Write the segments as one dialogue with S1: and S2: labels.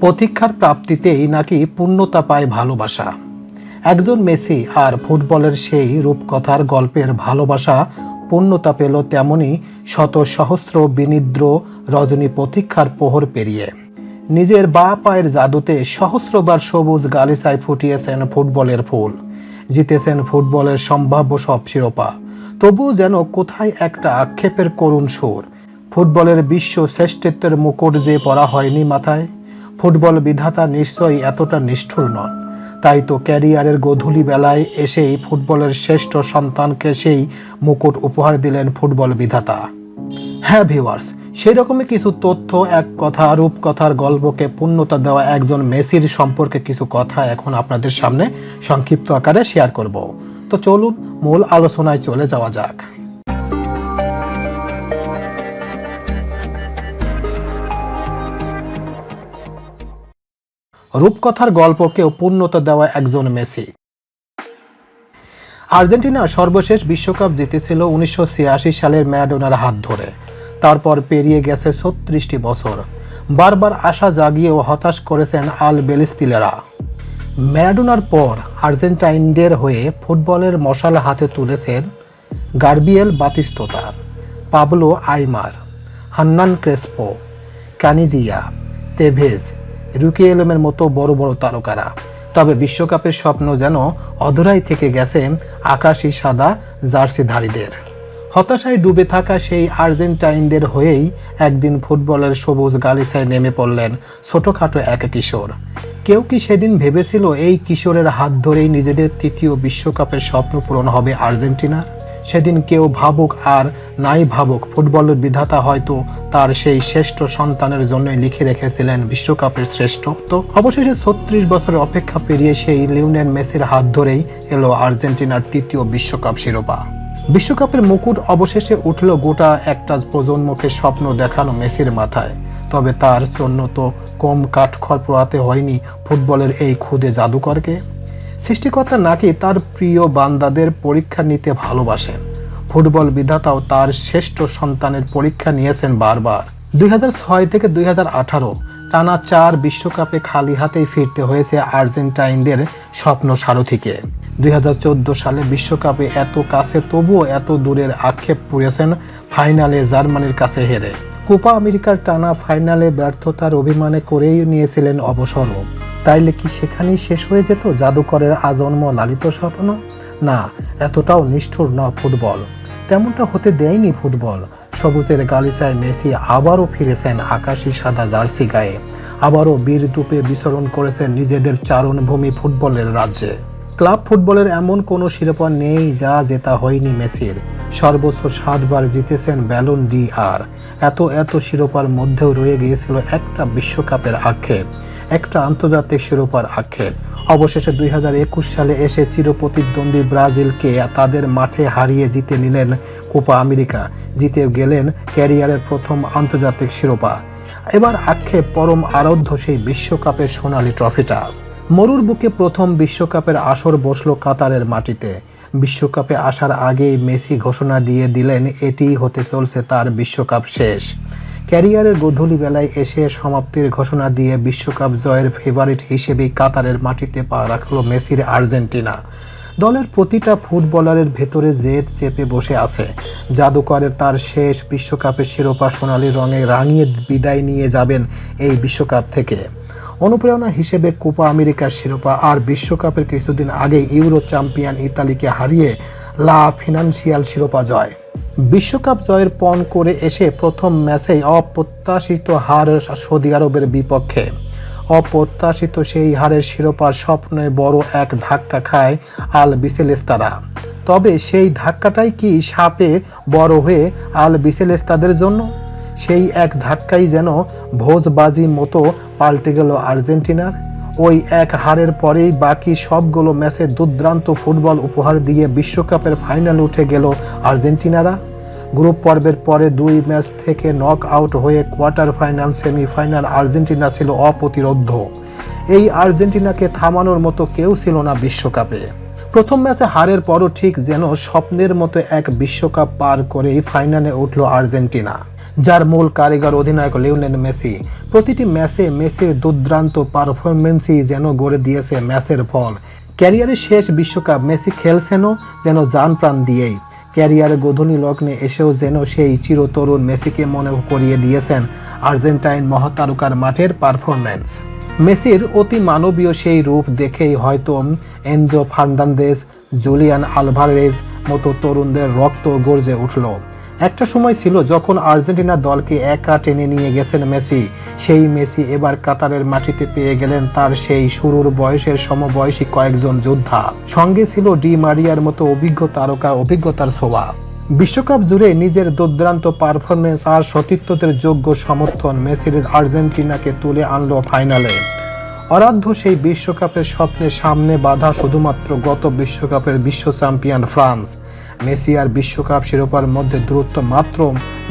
S1: প্রতীক্ষার প্রাপ্তিতেই নাকি পূর্ণতা পায় ভালোবাসা। একজন মেসি আর ফুটবলের সেই রূপকথার গল্পের ভালোবাসা পূর্ণতা পেল তেমনি শত সহস্র বিনিদ্র রজনী প্রতীক্ষার পোহর পেরিয়ে। নিজের বা পায়ের জাদুতে সহস্রবার সবুজ গালিচায় ফুটিয়েছেন ফুটবলের ফুল। জিতেছেন ফুটবলের সম্ভাব্য সব শিরোপা। তবুও যেন কোথায় একটা আক্ষেপের করুণ সুর। ফুটবলের বিশ্ব শ্রেষ্ঠত্বের মুকুট যে পরা হয়নি মাথায় ফুটবল বিধাতা নিশ্চয়ই এতটা নিষ্ঠুর নন। তাই তো ক্যারিয়ারের গধূলি বেলায় এসেই ফুটবলের শ্রেষ্ঠ সন্তানকে সেই মুকুট উপহার দিলেন ফুটবল বিধাতা। হ্যাঁ ভিউয়ার্স সেই রকমই কিছু তথ্য, এক কথা রূপকথার গল্পকে পূর্ণতা দেওয়া একজন মেসির সম্পর্কে কিছু কথা এখন আপনাদের সামনে সংক্ষিপ্ত আকারে শেয়ার করব। তো চলুন মূল আলোচনায় চলে যাওয়া যাক। রূপকথার গল্পকেও পূর্ণতা দেওয়া একজন মেসি। আর্জেন্টিনা সর্বশেষ বিশ্বকাপ জিতেছিল উনিশশো ছিয়াশি সালের ম্যারাডোনার হাত ধরে। তারপর পেরিয়ে গেছে ছত্রিশটি বছর। বারবার আশা জাগিয়েও হতাশ করেছেন আল বেলিস্তিলেরা। ম্যারাডোনার পর আর্জেন্টাইনদের হয়ে ফুটবলের মশাল হাতে তুলেছেন Gabriel Batistuta, Pablo Aimar, Hernan Crespo Caniggia Tevez রুকিয়েলমের মতো বড় বড় তারকারা। তবে বিশ্বকাপের স্বপ্ন যেন অধরাই থেকে গেছে আকাশি সাদা জার্সিধারীদের। হতাশায় ডুবে থাকা সেই আর্জেন্টাইনদের হয়েই একদিন ফুটবলের সবুজ গালিচায় নেমে পড়লেন ছোটখাটো এক কিশোর। কেউ কি সেদিন ভেবেছিল এই কিশোরের হাত ধরেই নিজেদের তৃতীয় বিশ্বকাপের স্বপ্ন পূরণ হবে আর্জেন্টিনার? সেদিন কেউ ভাবুক আর নাই ভাবুক, ফুটবলের বিধাতা হয়তো তার সেই শ্রেষ্ঠ সন্তানের জন্যই লিখে রেখেছিলেন বিশ্বকাপের শ্রেষ্ঠত্ব অবশেষে ছত্রিশ বছরের অপেক্ষা পেরিয়ে সেই লিওনেল মেসির হাত ধরেই এলো আর্জেন্টিনার তৃতীয় বিশ্বকাপ শিরোপা। বিশ্বকাপের মুকুট অবশেষে উঠল গোটা একটা প্রজন্মকে স্বপ্ন দেখানো মেসির মাথায়। তবে তার জন্য তো কম কাঠখড় পোড়াতে হয়নি ফুটবলের এই খুদে জাদুকরকে। সৃষ্টিকর্তা নাকি তার প্রিয় বান্দাদের পরীক্ষা নিতে ভালোবাসেন? ফুটবল বিধাতাও তার শ্রেষ্ঠ সন্তানের পরীক্ষা নিয়েছেন বারবার। দুই থেকে দুই হাজার আঠারো টানা চার বিশ্বকাপে খালি হাতেই ফিরতে হয়েছে আর্জেন্টাইনদের স্বপ্ন সারথীকে। দুই সালে বিশ্বকাপে এত কাছে তবুও এত দূরের আক্ষেপ পুড়েছেন ফাইনালে জার্মানির কাছে হেরে। কোপা আমেরিকার টানা ফাইনালে ব্যর্থতার অভিমানে করেই নিয়েছিলেন অবসরও। তাইলে কি সেখানেই শেষ হয়ে যেত জাদুকরের আজন্ম লালিত স্বপ্ন? না, এতটাও নিষ্ঠুর না ফুটবল। তেমনটা হতে দেয়নি ফুটবল। সবুজের গালিচায় মেসি আবারও ফিরেছেন আকাশি সাদা জার্সি গায়ে। আবারও বীর দুপে বিচরণ করেছেন নিজেদের চারণভূমি ফুটবলের রাজ্যে। ক্লাব ফুটবলের এমন কোনো শিরোপা নেই যা জেতা হয়নি মেসির। সর্বোচ্চ সাতবার জিতেছেন ব্যালন ডি আর এত এত শিরোপার মধ্যেও রয়ে গিয়েছিল একটা বিশ্বকাপের আক্ষেপ। একটা আন্তর্জাতিক শিরোপার আক্ষেপ। অবশেষে দুই হাজার একুশ সালে এসে চিরপ্রতিদ্বন্দ্বী ব্রাজিলকে তাদের মাঠে হারিয়ে জিতে নিলেন কোপা আমেরিকা। জিতে গেলেন ক্যারিয়ারের প্রথম আন্তর্জাতিক শিরোপা। এবার আক্ষেপ পরম আরাধ্য সেই বিশ্বকাপের সোনালি ট্রফিটা। মরুর বুকে প্রথম বিশ্বকাপের আসর বসল কাতারের মাটিতে। বিশ্বকাপে আসার আগেই মেসি ঘোষণা দিয়ে দিলেন, এটিই হতে চলছে তার বিশ্বকাপ শেষ। ক্যারিয়ারের গধূলি বেলায় এসে সমাপ্তির ঘোষণা দিয়ে বিশ্বকাপ জয়ের ফেভারিট হিসেবেই কাতারের মাটিতে পা রাখল মেসির আর্জেন্টিনা। দলের প্রতিটা ফুটবলারের ভেতরে জেদ চেপে বসে আছে। জাদুকরের তার শেষ বিশ্বকাপের শিরোপা সোনালি রঙে রাঙিয়ে বিদায় নিয়ে যাবেন এই বিশ্বকাপ থেকে। অনুপ্রেরণা হিসেবে কোপা আমেরিকার শিরোপা আর বিশ্বকাপের কিছুদিন আগে ইউরো চ্যাম্পিয়ন ইতালিকে হারিয়ে লা ফিনান্সিয়াল শিরোপা জয়। বিশ্বকাপ জয়ের পণ করে এসে প্রথম ম্যাচেই অপ্রত্যাশিত হার সৌদি আরবের বিপক্ষে। অপ্রত্যাশিত সেই হারের শিরোপার স্বপ্নে বড় এক ধাক্কা খায় আল বিসেলেস্তারা। তবে সেই ধাক্কাটাই কি সাপে বড় হয়ে আল বিসেলেস্তাদের জন্য? সেই এক ধাক্কাই যেন ভোজবাজি মতো পাল্টে গেল আর্জেন্টিনার। ওই এক হারের পরেই বাকি সবগুলো ম্যাচে দুর্দান্ত ফুটবল উপহার দিয়ে বিশ্বকাপের ফাইনালে উঠে গেল আর্জেন্টিনারা। গ্রুপ পর্বের পরে দুই ম্যাচ থেকে নক আউট হয়ে কোয়ার্টার ফাইনাল, সেমিফাইনাল আর্জেন্টিনা ছিল অপ্রতিরোধ্য এই আর্জেন্টিনাকে থামানোর মতো কেউ ছিল না বিশ্বকাপে। প্রথম ম্যাচে হারের পরও ঠিক যেন স্বপ্নের মতো এক বিশ্বকাপ পার করেই ফাইনালে উঠল আর্জেন্টিনা। যার মূল কারিগর অধিনায়ক লিওনেল মেসি। প্রতিটি ম্যাচে মেসির দুর্দান্ত পারফরমেন্সই যেন গড়ে দিয়েছে ম্যাচের ফল। ক্যারিয়ারের শেষ বিশ্বকাপ মেসি খেলছেনও যেন জান প্রাণ দিয়েই। ক্যারিয়ারে গোধূলি লগ্নে এসেও যেন সেই চিরতরুণ মেসিকে মনে করিয়ে দিয়েছেন আর্জেন্টাইন মহাতারকার মাঠের পারফরম্যান্স। মেসির অতি মানবীয় সেই রূপ দেখেই হয়তো এনজো ফার্নান্দেজ, জুলিয়ান আলভারেজ মতো তরুণদের রক্ত গর্জে উঠল। একটা সময় ছিল যখন আর্জেন্টিনা দলকে একা টেনে নিয়ে গেছেন মেসি। সেই মেসি এবার কাতারের মাটিতে পেয়ে গেলেন তার সেই শুরুর বয়সের সমবয়সী কয়েকজন যোদ্ধা। সঙ্গে ছিল ডি মারিয়ার মতো অভিজ্ঞ তারকা অভিজ্ঞতার শোভা বিশ্বকাপ জুড়ে নিজের দুর্দান্ত পারফরমেন্স আর সতীর্থদের যোগ্য সমর্থন মেসির আর্জেন্টিনাকে তুলে আনলো ফাইনালে। অরাধ্য সেই বিশ্বকাপের স্বপ্নের সামনে বাধা শুধুমাত্র গত বিশ্বকাপের বিশ্ব চ্যাম্পিয়ন ফ্রান্স। মেসি আর বিশ্বকাপ শিরোপার মধ্যে দূরত্ব মাত্র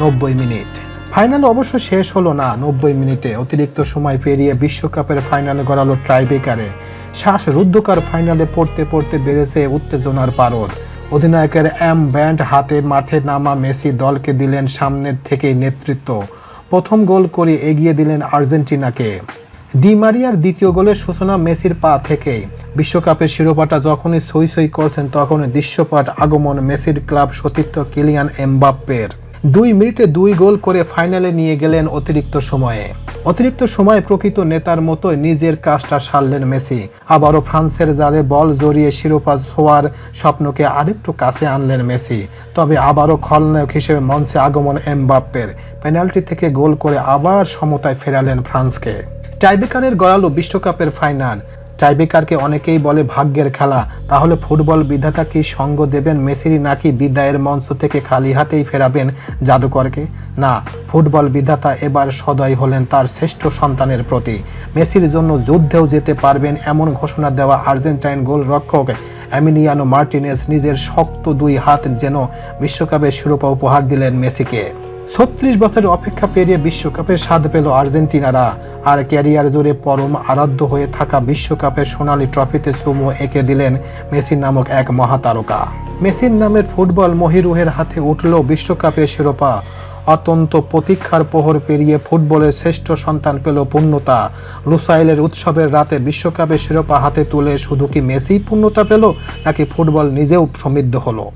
S1: নব্বই মিনিট। ফাইনাল অবশ্য শেষ হলো না, নব্বই মিনিটে। অতিরিক্ত সময় পেরিয়ে বিশ্বকাপের ফাইনালে গড়ালো ট্রাইবেকারে শ্বাস রুদ্ধকার ফাইনালে পড়তে পড়তে বেড়েছে উত্তেজনার পারদ। অধিনায়কের এম ব্যান্ড হাতে মাঠে নামা মেসি দলকে দিলেন সামনের থেকেই নেতৃত্ব। প্রথম গোল করে এগিয়ে দিলেন আর্জেন্টিনাকে। ডি মারিয়ার দ্বিতীয় গোলের সূচনা মেসির পা থেকেই। বিশ্বকাপের শিরোপাটা যখনই সই সই করছেন, তখনই দৃশ্যপাট আগমন মেসির ক্লাব সতীর্থ কিলিয়ান এমবাপ্পের। দুই মিনিটে দুই গোল করে ফাইনালে নিয়ে গেলেন অতিরিক্ত সময়ে। অতিরিক্ত সময়ে প্রকৃত নেতার মতো নিজের কাজটা সারলেন মেসি। আবারও ফ্রান্সের জালে বল জড়িয়ে শিরোপা ছোঁয়ার স্বপ্নকে আরেকটু কাছে আনলেন মেসি। তবে আবারও খলনায়ক হিসেবে মঞ্চে আগমন এমবাপ্পের। পেনাল্টি থেকে গোল করে আবার সমতায় ফেরালেন ফ্রান্সকে। টাইবেকারের গড়ালো বিশ্বকাপের ফাইনাল। টাইবেকারকে অনেকেই বলে ভাগ্যের খেলা। তাহলে ফুটবল বিধাতা কি সঙ্গ দেবেন মেসির নাকি বিদায়ের মঞ্চ থেকে খালি হাতেই ফেরাবেন জাদুকরকে? না, ফুটবল বিধাতা এবার সদয় হলেন তার শ্রেষ্ঠ সন্তানের প্রতি। মেসির জন্য যুদ্ধেও যেতে পারবেন এমন ঘোষণা দেওয়া আর্জেন্টাইন গোলরক্ষক অ্যামিনিয়ানো মার্টিনেস নিজের শক্ত দুই হাত যেন বিশ্বকাপের শিরোপা উপহার দিলেন মেসিকে। ছত্রিশ বছরের অপেক্ষা পেরিয়ে বিশ্বকাপের স্বাদ পেল আর্জেন্টিনারা। আর ক্যারিয়ার জুড়ে পরম আরাধ্য হয়ে থাকা বিশ্বকাপের সোনালী ট্রফিতে চুমু এঁকে দিলেন মেসি নামক এক মহাতারকা। মেসির নামের ফুটবল মহিরুহের হাতে উঠল বিশ্বকাপের শিরোপা। অত্যন্ত প্রতীক্ষার প্রহর পেরিয়ে ফুটবলের শ্রেষ্ঠ সন্তান পেল পূর্ণতা। লুসাইলের উৎসবের রাতে বিশ্বকাপের শিরোপা হাতে তুলে শুধু কি মেসি পূর্ণতা পেল, নাকি ফুটবল নিজেও সমৃদ্ধ হলো?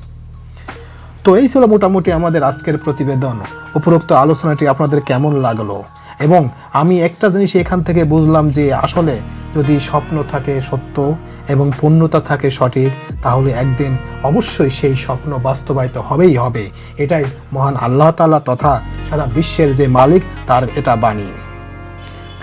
S1: তো এই ছিল মোটামুটি আমাদের আজকের প্রতিবেদন। উপরোক্ত আলোচনাটি আপনাদের কেমন লাগল? এবং আমি একটা জিনিস এখান থেকে বুঝলাম যে আসলে যদি স্বপ্ন থাকে সত্য এবং পূর্ণতা থাকে সঠিক, তাহলে একদিন অবশ্যই সেই স্বপ্ন বাস্তবায়িত হবেই হবে। এটাই মহান আল্লাহ তাআলা তথা সারা বিশ্বের যে মালিক, তার এটা বাণী।